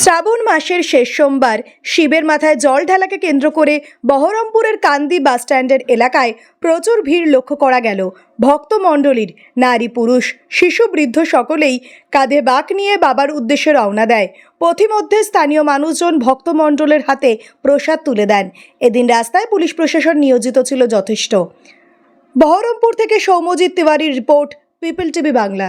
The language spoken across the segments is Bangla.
শ্রাবণ মাসের শেষ সোমবার শিবের মাথায় জল ঢালাকে কেন্দ্র করে বহরমপুরের কান্দি বাসস্ট্যান্ডের এলাকায় প্রচুর ভিড় লক্ষ্য করা গেল। ভক্তমণ্ডলীর নারী পুরুষ, শিশু বৃদ্ধ সকলেই কাঁধে বাঁক নিয়ে বাবার উদ্দেশ্যে রওনা দেয়। পথিমধ্যে স্থানীয় মানুষজন ভক্তমণ্ডলের হাতে প্রসাদ তুলে দেন। এদিন রাস্তায় পুলিশ প্রশাসন নিয়োজিত ছিল যথেষ্ট। বহরমপুর থেকে Soumyajit তিওয়ারির report, People TV Bangla.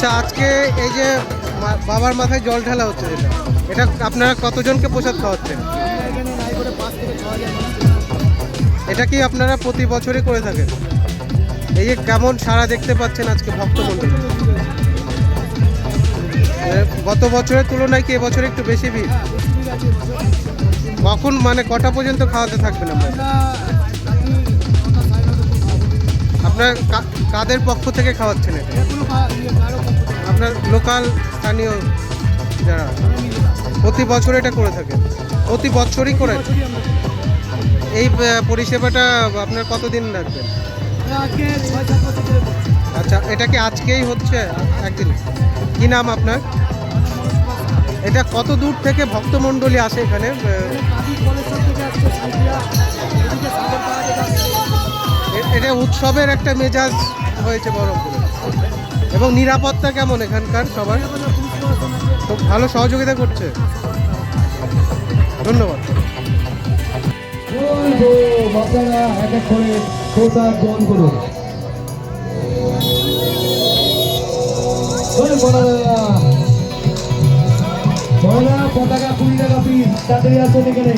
আচ্ছা আজকে এই যে বাবার মাথায় জল ঢালা হচ্ছে এটা আপনারা কতজনকে প্রসাদ খাওয়াচ্ছেন? এটা কি আপনারা প্রতি বছরই করে থাকেন? এই যে কেমন সারা দেখতে পাচ্ছেন আজকে ভক্তমন্ডলী এ, গত বছরের তুলনায় কি এবছর একটু বেশি ভিড়? কখন মানে কটা পর্যন্ত খাওয়াতে থাকবেন আপনারা? আপনার কাদের পক্ষ থেকে খাওয়াচ্ছেন এটা? আপনার লোকাল স্থানীয় যারা? প্রতি বছর এটা করে থাকে প্রতি বছরই করে এই পরিষেবাটা আপনার কতদিন লাগবে আচ্ছা এটা কি আজকেই হচ্ছে? একদিন। কি নাম আপনার? এটা কত দূর থেকে ভক্তমণ্ডলী আসে এখানে? এটা উৎসবের একটা মেজাজ হয়েছে বহরমপুরে। এবং নিরাপত্তা কেমন এখানকার সবার? খুব ভালো সহযোগিতা করছে। ধন্যবাদ। পতাকা কুড়ি টাকা পিস তাড়াতাড়ি আসুন এখানে।